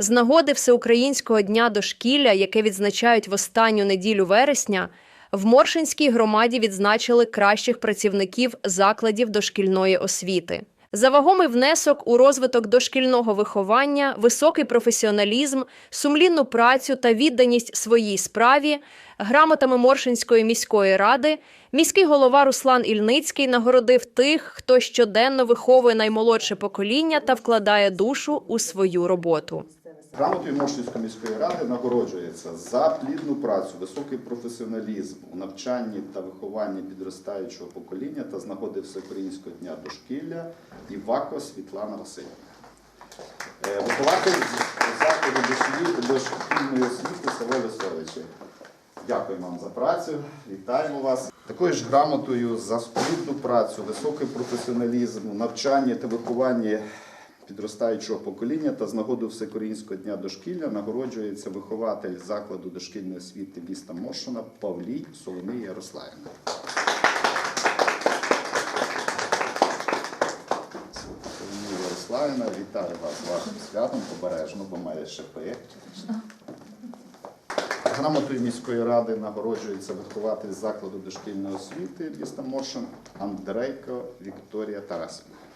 З нагоди Всеукраїнського дня дошкілля, яке відзначають в останню неділю вересня, в Моршинській громаді відзначили кращих працівників закладів дошкільної освіти. За вагомий внесок у розвиток дошкільного виховання, високий професіоналізм, сумлінну працю та відданість своїй справі, грамотами Моршинської міської ради, міський голова Руслан Ільницький нагородив тих, хто щоденно виховує наймолодше покоління та вкладає душу у свою роботу. Грамотою Моршинської міської ради нагороджується за плідну працю, високий професіоналізм у навчанні та вихованні підростаючого покоління та з Всеукраїнського дня дошкілля Івако Світлана Васильівна. Е, Вихователь закладу дошкільної освіти Село Лисовичі. Дякую вам за працю, вітаємо вас. Такою ж грамотою за плідну працю, високий професіоналізм у навчанні та вихованні підростаючого покоління та з нагоди Всеукраїнського дня дошкілля нагороджується вихователь закладу дошкільної освіти міста Моршина Павлій Соломія Ярославівна. Соломія Ярославівна, вітаю вас з вашим святом, обережно, бо має шипи. Грамотою міської ради нагороджується вихователь закладу дошкільної освіти міста Моршин Андрейко Вікторія Тарасівна.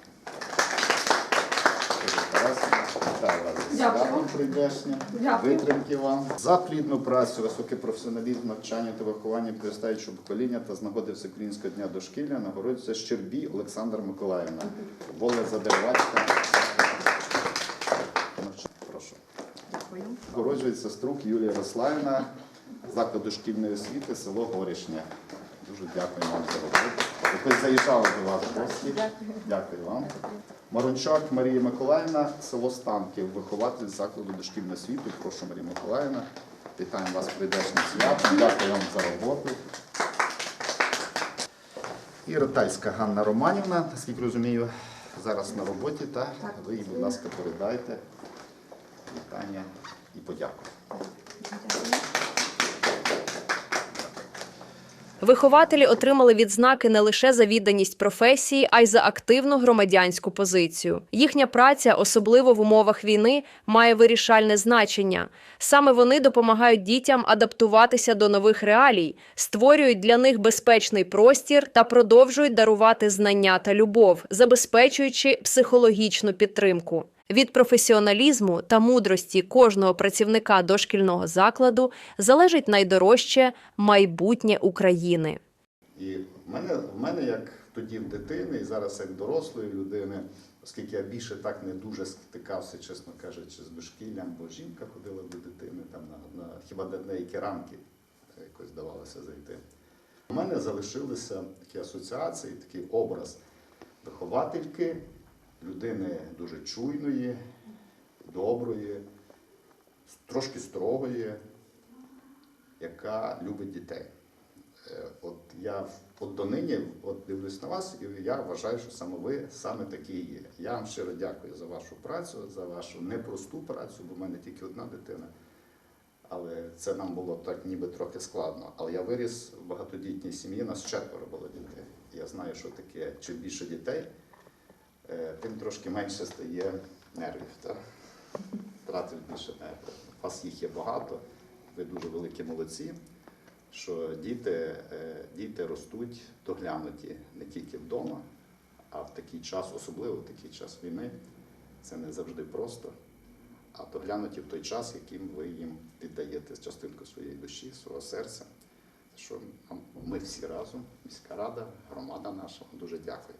Вітаю вас з святом прийдешнім. Витримки вам. За плідну працю, високий професіоналізм, навчання та виховання підростаючого покоління та з нагоди Всеукраїнського дня дошкілля нагороджується Щербій Олександра Миколаївна. Воля Задеревацька. Прошу. Нагороджується струк Юлія Ярославівна, заклад дошкільної освіти, село Горішня. Дуже дякую вам за роботу. Якось заїжджали до вас в гості. Дякую вам. Марончак Марія Миколаївна, село Станків, вихователь закладу дошкільної освіти. Прошу, Марія Миколаївна. Вітаємо вас прийдешнім святом. Дякую вам за роботу. І Ротальська Ганна Романівна, наскільки розумію, зараз на роботі, так? Ви їй, будь ласка, передайте вітання і подяку. Вихователі отримали відзнаки не лише за відданість професії, а й за активну громадянську позицію. Їхня праця, особливо в умовах війни, має вирішальне значення. Саме вони допомагають дітям адаптуватися до нових реалій, створюють для них безпечний простір та продовжують дарувати знання та любов, забезпечуючи психологічну підтримку. Від професіоналізму та мудрості кожного працівника дошкільного закладу залежить найдорожче майбутнє України. І в мене, в мене як тоді в дитини, і зараз як дорослої людини, оскільки я більше так не дуже стикався, чесно кажучи, з дошкіллям, бо жінка ходила до дитини там на, на хіба деякі рамки якось здавалося зайти. У мене залишилися такі асоціації, такий образ виховательки, людини дуже чуйної, доброї, трошки строгої, яка любить дітей. Е, От я от донині от дивлюсь на вас, і я вважаю, що саме ви саме такі є. Я вам щиро дякую за вашу працю, за вашу непросту працю, бо в мене тільки одна дитина. Але це нам було так ніби трохи складно. Але я виріс в багатодітній сім'ї, нас четверо було дітей. Я знаю, що таке, чим більше дітей, тим трошки менше стає нервів. Та? Тратив більше нервів. У вас їх є багато, ви дуже великі молодці що діти, е, діти ростуть доглянуті не тільки вдома, а в такий час, особливо в такий час війни, це не завжди просто, а доглянуті в той час, яким ви їм віддаєте частинку своєї душі, свого серця. Що ми всі разом, міська рада, громада наша, дуже дякую.